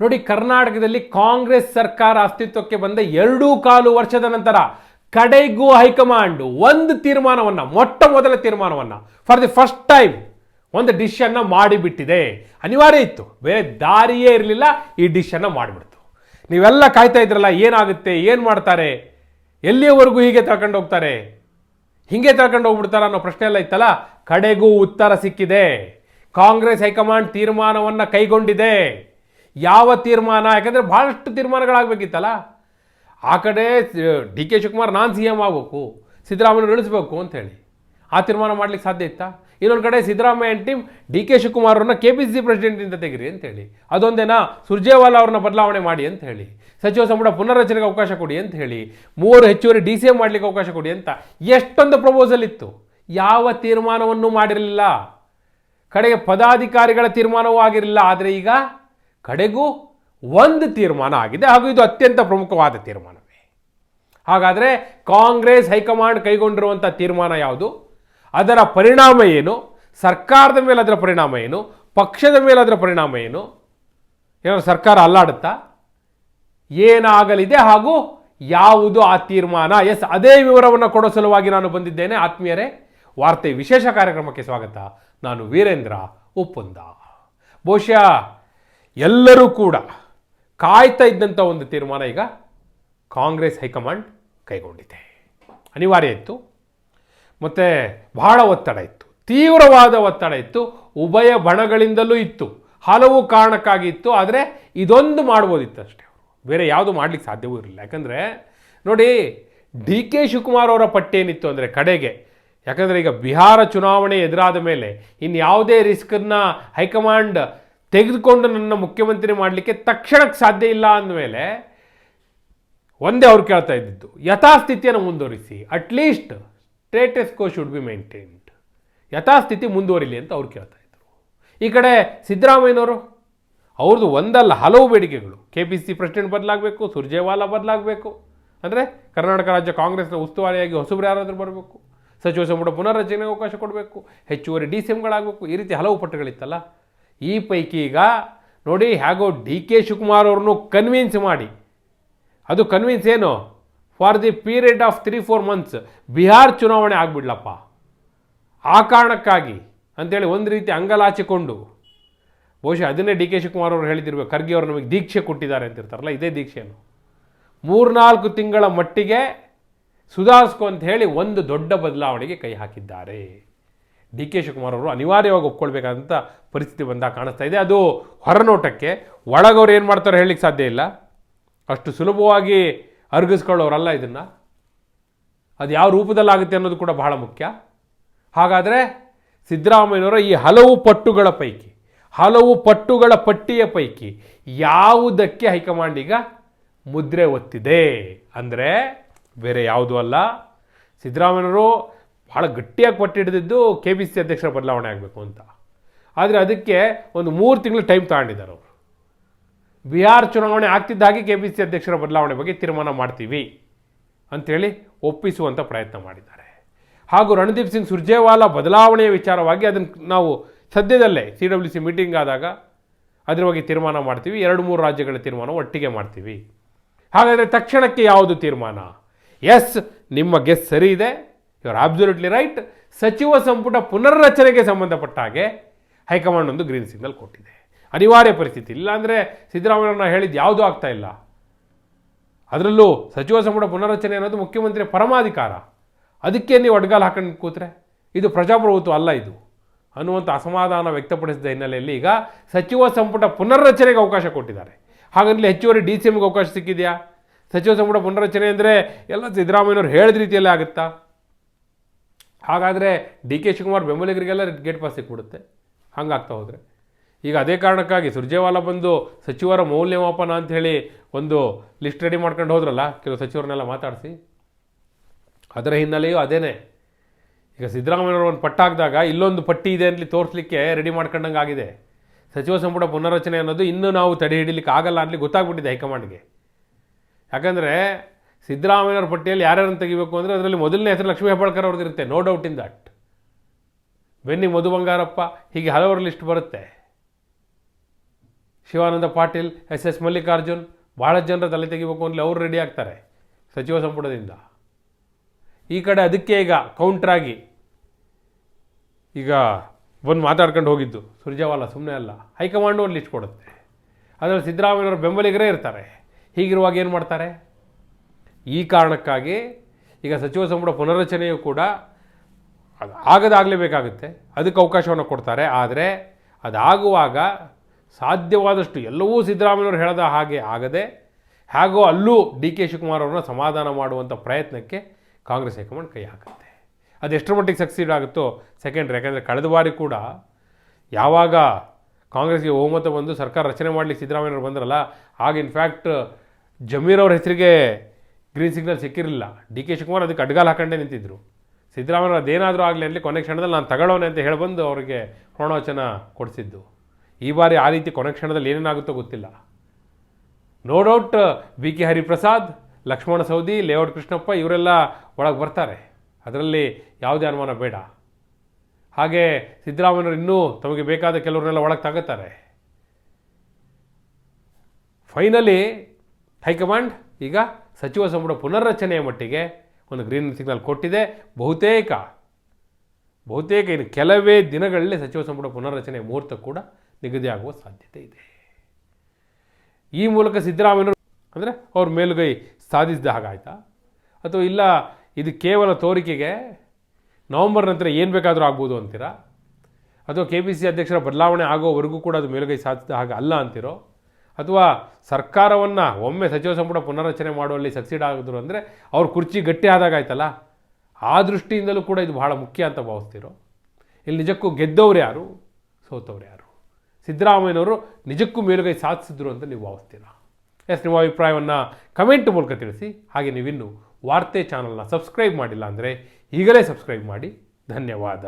ನೋಡಿ, ಕರ್ನಾಟಕದಲ್ಲಿ ಕಾಂಗ್ರೆಸ್ ಸರ್ಕಾರ ಅಸ್ತಿತ್ವಕ್ಕೆ ಬಂದ ಎರಡೂ ಕಾಲು ವರ್ಷದ ನಂತರ ಕಡೆಗೂ ಹೈಕಮಾಂಡ್ ಒಂದು ತೀರ್ಮಾನವನ್ನು, ಮೊಟ್ಟ ಮೊದಲ ತೀರ್ಮಾನವನ್ನು ಫಾರ್ ದಿ ಫಸ್ಟ್ ಟೈಮ್ ಒಂದು ಡಿಶನ್ನು ಮಾಡಿಬಿಟ್ಟಿದೆ. ಅನಿವಾರ್ಯ ಇತ್ತು. ಬೇರೆ ದಾರಿಯೇ ಇರಲಿಲ್ಲ, ಈ ಡಿಶನ್ನು ಮಾಡಿಬಿಡ್ತು. ನೀವೆಲ್ಲ ಕಾಯ್ತಾ ಇದ್ರಲ್ಲ, ಏನಾಗುತ್ತೆ, ಏನು ಮಾಡ್ತಾರೆ, ಎಲ್ಲಿಯವರೆಗೂ ಹೀಗೆ ತಳ್ಕೊಂಡು ಹೋಗ್ತಾರೆ, ಹೀಗೆ ತಳ್ಕೊಂಡು ಹೋಗ್ಬಿಡ್ತಾರ ಅನ್ನೋ ಪ್ರಶ್ನೆ ಎಲ್ಲ ಇತ್ತಲ್ಲ, ಕಡೆಗೂ ಉತ್ತರ ಸಿಕ್ಕಿದೆ. ಕಾಂಗ್ರೆಸ್ ಹೈಕಮಾಂಡ್ ತೀರ್ಮಾನವನ್ನು ಕೈಗೊಂಡಿದೆ. ಯಾವ ತೀರ್ಮಾನ? ಯಾಕಂದರೆ ಭಾಳಷ್ಟು ತೀರ್ಮಾನಗಳಾಗಬೇಕಿತ್ತಲ್ಲ. ಆ ಕಡೆ ಡಿ ಕೆ ಶಿವಕುಮಾರ್, ನಾನು ಸಿ ಎಂ ಆಗಬೇಕು, ಸಿದ್ದರಾಮಯ್ಯ ಇಳಿಸ್ಬೇಕು ಅಂಥೇಳಿ ಆ ತೀರ್ಮಾನ ಮಾಡ್ಲಿಕ್ಕೆ ಸಾಧ್ಯ ಇತ್ತಾ? ಇನ್ನೊಂದು ಕಡೆ Siddaramaiah team D K Shivakumar ಅವ್ರನ್ನ ಕೆ ಪಿ ಸಿ ಪ್ರೆಸಿಡೆಂಟಿಂದ ತೆಗಿರಿ ಅಂತೇಳಿ ಅದೊಂದೇನಾ? ಸುರ್ಜೇವಾಲಾ ಅವ್ರನ್ನ ಬದಲಾವಣೆ ಮಾಡಿ ಅಂತ ಹೇಳಿ. ಸಚಿವ ಸಂಪುಟ ಪುನರ್ರಚನೆಗೆ ಅವಕಾಶ ಕೊಡಿ ಅಂತ ಹೇಳಿ. ಮೂವರು ಹೆಚ್ಚುವರಿ ಡಿ ಸಿ ಎಂ ಮಾಡಲಿಕ್ಕೆ ಅವಕಾಶ ಕೊಡಿ ಅಂತ. ಎಷ್ಟೊಂದು ಪ್ರಪೋಸಲ್ ಇತ್ತು. ಯಾವ ತೀರ್ಮಾನವನ್ನು ಮಾಡಿರಲಿಲ್ಲ. ಕಡೆಗೆ ಪದಾಧಿಕಾರಿಗಳ ತೀರ್ಮಾನವೂ ಆಗಿರಲಿಲ್ಲ. ಆದರೆ ಈಗ ಕಡೆಗೂ ಒಂದು ತೀರ್ಮಾನ ಆಗಿದೆ ಹಾಗೂ ಇದು ಅತ್ಯಂತ ಪ್ರಮುಖವಾದ ತೀರ್ಮಾನವೇ. ಹಾಗಾದರೆ ಕಾಂಗ್ರೆಸ್ ಹೈಕಮಾಂಡ್ ಕೈಗೊಂಡಿರುವಂಥ ತೀರ್ಮಾನ ಯಾವುದು? ಅದರ ಪರಿಣಾಮ ಏನು? ಸರ್ಕಾರದ ಮೇಲೆ ಅದರ ಪರಿಣಾಮ ಏನು? ಪಕ್ಷದ ಮೇಲೆ ಅದರ ಪರಿಣಾಮ ಏನು? ಏನಾದ್ರು ಸರ್ಕಾರ ಅಲ್ಲಾಡುತ್ತಾ? ಏನಾಗಲಿದೆ ಹಾಗೂ ಯಾವುದು ಆ ತೀರ್ಮಾನ? ಎಸ್, ಅದೇ ವಿವರವನ್ನು ಕೊಡೋ ಸಲುವಾಗಿ ನಾನು ಬಂದಿದ್ದೇನೆ. ಆತ್ಮೀಯರೇ, ವಾರ್ತೆ ವಿಶೇಷ ಕಾರ್ಯಕ್ರಮಕ್ಕೆ ಸ್ವಾಗತ. ನಾನು ವೀರೇಂದ್ರ ಉಪ್ಪುಂದ. ಬಹುಶಃ ಎಲ್ಲರೂ ಕೂಡ ಕಾಯ್ತಾ ಇದ್ದಂಥ ಒಂದು ತೀರ್ಮಾನ ಈಗ ಕಾಂಗ್ರೆಸ್ ಹೈಕಮಾಂಡ್ ಕೈಗೊಂಡಿದೆ. ಅನಿವಾರ್ಯ ಇತ್ತು. ಮತ್ತು ಬಹಳ ಒತ್ತಡ ಇತ್ತು. ತೀವ್ರವಾದ ಒತ್ತಡ ಇತ್ತು. ಉಭಯ ಬಣಗಳಿಂದಲೂ ಇತ್ತು. ಹಲವು ಕಾರಣಕ್ಕಾಗಿ ಇತ್ತು. ಆದರೆ ಇದೊಂದು ಮಾಡ್ಬೋದಿತ್ತು ಅಷ್ಟೇ. ಅವರು ಬೇರೆ ಯಾವುದು ಮಾಡಲಿಕ್ಕೆ ಸಾಧ್ಯವೂ ಇರಲಿಲ್ಲ. ಯಾಕಂದರೆ ನೋಡಿ, ಡಿ ಕೆ ಶಿವಕುಮಾರ್ ಅವರ ಪಟ್ಟಿ ಏನಿತ್ತು ಅಂದರೆ ಕಡೆಗೆ. ಯಾಕಂದರೆ ಈಗ ಬಿಹಾರ ಚುನಾವಣೆ ಎದುರಾದ ಮೇಲೆ ಇನ್ನು ಯಾವುದೇ ರಿಸ್ಕನ್ನು ಹೈಕಮಾಂಡ್ ತೆಗೆದುಕೊಂಡು ನನ್ನ ಮುಖ್ಯಮಂತ್ರಿ ಮಾಡಲಿಕ್ಕೆ ತಕ್ಷಣಕ್ಕೆ ಸಾಧ್ಯ ಇಲ್ಲ ಅಂದಮೇಲೆ ಒಂದೇ ಅವ್ರು ಕೇಳ್ತಾ ಇದ್ದಿದ್ದು, ಯಥಾಸ್ಥಿತಿಯನ್ನು ಮುಂದುವರಿಸಿ at least status quo should be maintained ಯಥಾಸ್ಥಿತಿ ಮುಂದುವರಿಲಿ ಅಂತ ಅವ್ರು ಕೇಳ್ತಾ ಇದ್ದರು ಈ ಕಡೆ ಸಿದ್ದರಾಮಯ್ಯನವರು, ಅವ್ರದ್ದು ಒಂದಲ್ಲ, ಹಲವು ಬೇಡಿಕೆಗಳು. ಕೆ ಪಿ ಸಿ ಪ್ರೆಸಿಡೆಂಟ್ ಬದಲಾಗಬೇಕು, ಸುರ್ಜೇವಾಲಾ ಬದಲಾಗಬೇಕು. ಅಂದರೆ ಕರ್ನಾಟಕ ರಾಜ್ಯ ಕಾಂಗ್ರೆಸ್ನ ಉಸ್ತುವಾರಿಯಾಗಿ ಹೊಸಬ್ರು ಯಾರಾದರೂ ಬರಬೇಕು. ಸಚಿವ ಸಂಪುಟ ಪುನರ್ರಚನೆಗೆ ಅವಕಾಶ ಕೊಡಬೇಕು. ಹೆಚ್ಚುವರಿ ಡಿ ಸಿ ಎಮ್ಗಳಾಗಬೇಕು ಈ ರೀತಿ ಹಲವು ಪಟ್ಟಗಳಿತ್ತಲ್ಲ. ಈ ಪೈಕಿ ಈಗ ನೋಡಿ ಹೇಗೋ ಡಿ ಕೆ ಶಿವಕುಮಾರ್ ಅವ್ರನ್ನು ಕನ್ವಿನ್ಸ್ ಮಾಡಿ. ಅದು ಕನ್ವಿನ್ಸ್ ಏನು? For the period of three four months Bihar ಚುನಾವಣೆ ಆಗ್ಬಿಡ್ಲಪ್ಪ. ಆ ಕಾರಣಕ್ಕಾಗಿ ಅಂತೇಳಿ ಒಂದು ರೀತಿ ಅಂಗಲಾಚಿಕೊಂಡು ಬಹುಶಃ ಅದನ್ನೇ ಡಿ ಕೆ ಶಿವಕುಮಾರ್ ಅವರು ಹೇಳಿದಿರ್ಬೇಕು ಖರ್ಗೆ ಅವರು ನಮಗೆ ದೀಕ್ಷೆ ಕೊಟ್ಟಿದ್ದಾರೆ ಅಂತಿರ್ತಾರಲ್ಲ, ಇದೇ ದೀಕ್ಷೆಯನ್ನು. ಮೂರ್ನಾಲ್ಕು ತಿಂಗಳ ಮಟ್ಟಿಗೆ ಸುಧಾರಿಸ್ಕೊ ಅಂತ ಹೇಳಿ ಒಂದು ದೊಡ್ಡ ಬದಲಾವಣೆಗೆ ಕೈ ಹಾಕಿದ್ದಾರೆ. ಡಿ ಕೆ ಶಿವಕುಮಾರ್ ಅವರು ಅನಿವಾರ್ಯವಾಗಿ ಒಪ್ಕೊಳ್ಬೇಕಾದಂಥ ಪರಿಸ್ಥಿತಿ ಬಂದಾಗ ಕಾಣಿಸ್ತಾ ಇದೆ. ಅದು ಹೊರನೋಟಕ್ಕೆ ಒಳಗವ್ರು ಏನು ಮಾಡ್ತಾರೋ ಹೇಳಲಿಕ್ಕೆ ಸಾಧ್ಯ ಇಲ್ಲ. ಅಷ್ಟು ಸುಲಭವಾಗಿ ಅರ್ಗಿಸ್ಕೊಳ್ಳೋರಲ್ಲ ಇದನ್ನು. ಅದು ಯಾವ ರೂಪದಲ್ಲಾಗುತ್ತೆ ಅನ್ನೋದು ಕೂಡ ಬಹಳ ಮುಖ್ಯ. ಹಾಗಾದರೆ ಸಿದ್ದರಾಮಯ್ಯನವರ ಈ ಹಲವು ಪಟ್ಟುಗಳ ಪೈಕಿ, ಹಲವು ಪಟ್ಟುಗಳ ಪಟ್ಟಿಯ ಪೈಕಿ ಯಾವುದಕ್ಕೆ ಹೈಕಮಾಂಡ್ ಈಗ ಮುದ್ರೆ ಒತ್ತಿದೆ? ಅಂದರೆ ಬೇರೆ ಯಾವುದೂ ಅಲ್ಲ. ಸಿದ್ದರಾಮಯ್ಯನವರು ಬಹಳ ಗಟ್ಟಿಯಾಗಿ ಪಟ್ಟು ಹಿಡಿದಿದ್ದು ಕೆ ಪಿ ಸಿ ಅಧ್ಯಕ್ಷರ ಬದಲಾವಣೆ ಆಗಬೇಕು ಅಂತ. ಆದರೆ ಅದಕ್ಕೆ ಒಂದು ಮೂರು ತಿಂಗಳು ಟೈಮ್ ತಗೊಂಡಿದ್ದಾರೆ ಅವರು. ಬಿಹಾರ್ ಚುನಾವಣೆ ಆಗ್ತಿದ್ದ ಹಾಗೆ ಕೆ ಪಿ ಸಿ ಅಧ್ಯಕ್ಷರ ಬದಲಾವಣೆ ಬಗ್ಗೆ ತೀರ್ಮಾನ ಮಾಡ್ತೀವಿ ಅಂಥೇಳಿ ಒಪ್ಪಿಸುವಂಥ ಪ್ರಯತ್ನ ಮಾಡಿದ್ದಾರೆ. ಹಾಗೂ ರಣದೀಪ್ ಸಿಂಗ್ ಸುರ್ಜೇವಾಲಾ ಬದಲಾವಣೆಯ ವಿಚಾರವಾಗಿ ಅದನ್ನು ನಾವು ಸದ್ಯದಲ್ಲೇ ಸಿ ಡಬ್ಲ್ಯೂ ಸಿ ಮೀಟಿಂಗ್ ಆದಾಗ ಅದರ ಬಗ್ಗೆ ತೀರ್ಮಾನ ಮಾಡ್ತೀವಿ. ಎರಡು ಮೂರು ರಾಜ್ಯಗಳ ತೀರ್ಮಾನ ಒಟ್ಟಿಗೆ ಮಾಡ್ತೀವಿ. ಹಾಗಾದರೆ ತಕ್ಷಣಕ್ಕೆ ಯಾವುದು ತೀರ್ಮಾನ? ಎಸ್ ನಿಮ್ಮ ಗೆಸ್ ಸರಿ ಇದೆ. ಯು ಆರ್ ಅಬ್ಸಲ್ಯೂಟ್ಲಿ ರೈಟ್ ಸಚಿವ ಸಂಪುಟ ಪುನರ್ರಚನೆಗೆ ಸಂಬಂಧಪಟ್ಟ ಹಾಗೆ ಹೈಕಮಾಂಡ್ ಒಂದು ಗ್ರೀನ್ ಸಿಗ್ನಲ್ ಕೊಟ್ಟಿದೆ. ಅನಿವಾರ್ಯ ಪರಿಸ್ಥಿತಿ ಇಲ್ಲಾಂದರೆ ಸಿದ್ದರಾಮಯ್ಯವ್ರನ್ನ ಹೇಳಿದ್ದು ಯಾವುದೂ ಆಗ್ತಾ ಇಲ್ಲ. ಅದರಲ್ಲೂ ಸಚಿವ ಸಂಪುಟ ಪುನರ್ರಚನೆ ಅನ್ನೋದು ಮುಖ್ಯಮಂತ್ರಿ ಪರಮಾಧಿಕಾರ. ಅದಕ್ಕೆ ನೀವು ಒಡ್ಗಾಲ್ ಹಾಕೊಂಡು ಕೂತ್ರೆ? ಇದು ಪ್ರಜಾಪ್ರಭುತ್ವ ಅಲ್ಲ ಇದು. ಅನ್ನುವಂಥ ಅಸಮಾಧಾನ ವ್ಯಕ್ತಪಡಿಸಿದ ಹಿನ್ನೆಲೆಯಲ್ಲಿ ಈಗ ಸಚಿವ ಸಂಪುಟ ಪುನರ್ರಚನೆಗೆ ಅವಕಾಶ ಕೊಟ್ಟಿದ್ದಾರೆ. ಹಾಗಂತಲೇ ಹೆಚ್ಚುವರಿ ಡಿ ಸಿ ಎಮ್ಗೆ ಅವಕಾಶ ಸಿಕ್ಕಿದೆಯಾ? ಸಚಿವ ಸಂಪುಟ ಪುನರ್ರಚನೆ ಅಂದರೆ ಎಲ್ಲ ಸಿದ್ದರಾಮಯ್ಯನವ್ರು ಹೇಳಿದ ರೀತಿಯಲ್ಲೇ ಆಗುತ್ತಾ? ಹಾಗಾದರೆ ಡಿ ಕೆ ಶಿವಕುಮಾರ್ ಬೆಂಬಲಿಗರಿಗೆಲ್ಲ ಗೇಟ್ ಪಾಸ್ ಸಿಕ್ಬಿಡುತ್ತೆ. ಹಂಗಾಗ್ತಾ ಹೋದರೆ. ಈಗ ಅದೇ ಕಾರಣಕ್ಕಾಗಿ ಸುರ್ಜೇವಾಲಾ ಬಂದು ಸಚಿವರ ಮೌಲ್ಯಮಾಪನ ಅಂತ ಹೇಳಿ ಒಂದು ಲಿಸ್ಟ್ ರೆಡಿ ಮಾಡ್ಕೊಂಡು ಹೋದ್ರಲ್ಲ, ಕೆಲವು ಸಚಿವರನ್ನೆಲ್ಲ ಮಾತಾಡಿಸಿ? ಅದರ ಹಿನ್ನೆಲೆಯೂ ಅದೇನೇ. ಈಗ ಸಿದ್ದರಾಮಯ್ಯವರು ಒಂದು ಪಟ್ಟ ಹಾಕಿದಾಗ ಇಲ್ಲೊಂದು ಪಟ್ಟಿ ಇದೆ ಅಂತಲಿ ತೋರಿಸ್ಲಿಕ್ಕೆ ರೆಡಿ ಮಾಡ್ಕೊಂಡಂಗೆ ಆಗಿದೆ. ಸಚಿವ ಸಂಪುಟ ಪುನರ್ರಚನೆ ಅನ್ನೋದು ಇನ್ನೂ ನಾವು ತಡೆ ಹಿಡಿಲಿಕ್ಕೆ ಆಗಲ್ಲ ಅಂತಲಿ ಗೊತ್ತಾಗ್ಬಿಟ್ಟಿದೆ ಹೈಕಮಾಂಡ್ಗೆ. ಯಾಕಂದರೆ ಸಿದ್ದರಾಮಯ್ಯವ್ರ ಪಟ್ಟಿಯಲ್ಲಿ ಯಾರ್ಯಾರನ್ನು ತೆಗಿಬೇಕು ಅಂದರೆ ಅದರಲ್ಲಿ ಮೊದಲನೇ ಹೆಸರು ಲಕ್ಷ್ಮೀ ಹೆಬ್ಬಾಳ್ಕರ್ ಅವ್ರದ್ದು ಇರುತ್ತೆ ನೋ ಡೌಟ್ ಇನ್ ದಟ್ ಬೆನ್ನಿ ಮಧು ಬಂಗಾರಪ್ಪ, ಹೀಗೆ ಹಲವಾರು ಲಿಸ್ಟ್ ಬರುತ್ತೆ. ಶಿವಾನಂದ ಪಾಟೀಲ್, ಎಸ್ ಎಸ್ ಮಲ್ಲಿಕಾರ್ಜುನ್ ಭಾಳ ಜನರ ತಲೆ ತೆಗಿಬೇಕು ಅಂದರೆ ಅವರು ರೆಡಿ ಆಗ್ತಾರೆ, ಸಚಿವ ಸಂಪುಟದಿಂದ. ಈ ಕಡೆ ಅದಕ್ಕೆ ಈಗ ಕೌಂಟ್ರಾಗಿ ಈಗ ಬಂದು ಮಾತಾಡ್ಕೊಂಡು ಹೋಗಿದ್ದು, ಸುರ್ಜಾವಾಲ ಸುಮ್ಮನೆ ಅಲ್ಲ, ಹೈಕಮಾಂಡು ಒಂದು ಲಿಸ್ಟ್ ಕೊಡುತ್ತೆ. ಅದರಲ್ಲಿ ಸಿದ್ದರಾಮಯ್ಯನವರ ಬೆಂಬಲಿಗರೇ ಇರ್ತಾರೆ. ಹೀಗಿರುವಾಗ ಏನು ಮಾಡ್ತಾರೆ? ಈ ಕಾರಣಕ್ಕಾಗಿ ಈಗ ಸಚಿವ ಸಂಪುಟ ಪುನರ್ರಚನೆಯು ಕೂಡ ಅದು ಆಗದಾಗಲೇಬೇಕಾಗುತ್ತೆ ಅದಕ್ಕೆ ಅವಕಾಶವನ್ನು ಕೊಡ್ತಾರೆ. ಆದರೆ ಅದಾಗುವಾಗ ಸಾಧ್ಯವಾದಷ್ಟು ಎಲ್ಲವೂ ಸಿದ್ದರಾಮಯ್ಯವರು ಹೇಳದ ಹಾಗೆ ಆಗದೆ ಹಾಗೂ ಅಲ್ಲೂ ಡಿ ಕೆ ಶಿವಕುಮಾರ್ ಅವರನ್ನ ಸಮಾಧಾನ ಮಾಡುವಂಥ ಪ್ರಯತ್ನಕ್ಕೆ ಕಾಂಗ್ರೆಸ್ ಹೈಕಮಾಂಡ್ ಕೈ ಹಾಕುತ್ತೆ. ಅದು ಎಷ್ಟರ ಮಟ್ಟಿಗೆ ಸಕ್ಸೀಡ್ ಆಗುತ್ತೋ ಸೆಕೆಂಡ್ರಿ ಯಾಕಂದರೆ ಕಳೆದ ಬಾರಿ ಕೂಡ ಯಾವಾಗ ಕಾಂಗ್ರೆಸ್ಗೆ ಬಹುಮತ ಬಂದು ಸರ್ಕಾರ ರಚನೆ ಮಾಡಲಿಕ್ಕೆ ಸಿದ್ದರಾಮಯ್ಯವರು ಬಂದ್ರಲ್ಲ, ಆಗ ಇನ್ಫ್ಯಾಕ್ಟ್ ಜಮೀರ್ ಅವ್ರ ಹೆಸರಿಗೆ ಗ್ರೀನ್ ಸಿಗ್ನಲ್ ಸಿಕ್ಕಿರಲಿಲ್ಲ. ಡಿ ಕೆ ಶಿವಕುಮಾರ್ ಅದಕ್ಕೆ ಅಡ್ಗಾಲ್ ಹಾಕೊಂಡೇ ನಿಂತಿದ್ರು. ಸಿದ್ದರಾಮಯ್ಯ ಅದೇನಾದರೂ ಆಗಲಿ ಅಲ್ಲಿ ಕೊನೆ ಕ್ಷಣದಲ್ಲಿ ನಾನು ತಗೊಳ್ಳೋನೆ ಅಂತ ಹೇಳಿ ಬಂದು ಅವರಿಗೆ ಪ್ರಣೋಚನ ಕೊಡಿಸಿದ್ದು. ಈ ಬಾರಿ ಆ ರೀತಿ ಕೊನೆ ಕ್ಷಣದಲ್ಲಿ ಏನೇನಾಗುತ್ತೋ ಗೊತ್ತಿಲ್ಲ. No doubt B K Hariprasad, Lakshman Savadi layout Krishnappa ಇವರೆಲ್ಲ ಒಳಗೆ ಬರ್ತಾರೆ. ಅದರಲ್ಲಿ ಯಾವುದೇ ಅನುಮಾನ ಬೇಡ. ಹಾಗೆ ಸಿದ್ದರಾಮಯ್ಯವರು ಇನ್ನೂ ತಮಗೆ ಬೇಕಾದ ಕೆಲವರನ್ನೆಲ್ಲ ಒಳಗೆ ತಗೋತಾರೆ. ಫೈನಲಿ ಹೈಕಮಾಂಡ್ ಈಗ ಸಚಿವ ಸಂಪುಟ ಪುನರ್ರಚನೆಯ ಮಟ್ಟಿಗೆ ಒಂದು ಗ್ರೀನ್ ಸಿಗ್ನಲ್ ಕೊಟ್ಟಿದೆ. ಬಹುತೇಕ ಬಹುತೇಕ ಇನ್ನು ಕೆಲವೇ ದಿನಗಳಲ್ಲಿ ಸಚಿವ ಸಂಪುಟ ಪುನರ್ರಚನೆ ಮುಹೂರ್ತ ಕೂಡ ನಿಗದಿಯಾಗುವ ಸಾಧ್ಯತೆ ಇದೆ. ಈ ಮೂಲಕ ಸಿದ್ದರಾಮಯ್ಯರು ಅಂದರೆ ಅವ್ರ ಮೇಲುಗೈ ಸಾಧಿಸಿದ ಹಾಗಾಯ್ತಾ? ಅಥವಾ ಇಲ್ಲ ಇದು ಕೇವಲ ತೋರಿಕೆಗೆ ನವಂಬರ್ ನಂತರ ಏನು ಬೇಕಾದರೂ ಆಗ್ಬೋದು ಅಂತೀರಾ? ಅಥವಾ ಕೆ ಪಿ ಸಿ ಅಧ್ಯಕ್ಷರ ಬದಲಾವಣೆ ಆಗೋವರೆಗೂ ಕೂಡ ಅದು ಮೇಲುಗೈ ಸಾಧಿಸಿದ ಹಾಗೆ ಅಲ್ಲ ಅಂತಿರೋ? ಅಥವಾ ಸರ್ಕಾರವನ್ನು ಒಮ್ಮೆ ಸಚಿವ ಸಂಪುಟ ಪುನರ್ರಚನೆ ಮಾಡುವಲ್ಲಿ ಸಕ್ಸೀಡ್ ಆಗಿದ್ರು ಅಂದರೆ ಅವ್ರ ಕುರ್ಚಿ ಗಟ್ಟಿ ಆದಾಗಾಯ್ತಲ್ಲ ಆ ದೃಷ್ಟಿಯಿಂದಲೂ ಕೂಡ ಇದು ಬಹಳ ಮುಖ್ಯ ಅಂತ ಭಾವಿಸ್ತಿರೋ. ಇಲ್ಲಿ ನಿಜಕ್ಕೂ ಗೆದ್ದವ್ರು ಯಾರು? ಸೋತವ್ರು ಯಾರು? ಸಿದ್ದರಾಮಯ್ಯನವರು ನಿಜಕ್ಕೂ ಮೇಲುಗೈ ಸಾಧಿಸಿದ್ರು ಅಂತ ನೀವು ಭಾವಿಸ್ತೀರಾ? ಎಸ್, ನಿಮ್ಮ ಅಭಿಪ್ರಾಯವನ್ನು ಕಮೆಂಟ್ ಮೂಲಕ ತಿಳಿಸಿ. ಹಾಗೆ ನೀವಿನ್ನು ವಾರ್ತೆ ಚಾನಲ್ನ ಸಬ್ಸ್ಕ್ರೈಬ್ ಮಾಡಿಲ್ಲ ಅಂದರೆ ಈಗಲೇ ಸಬ್ಸ್ಕ್ರೈಬ್ ಮಾಡಿ. ಧನ್ಯವಾದ.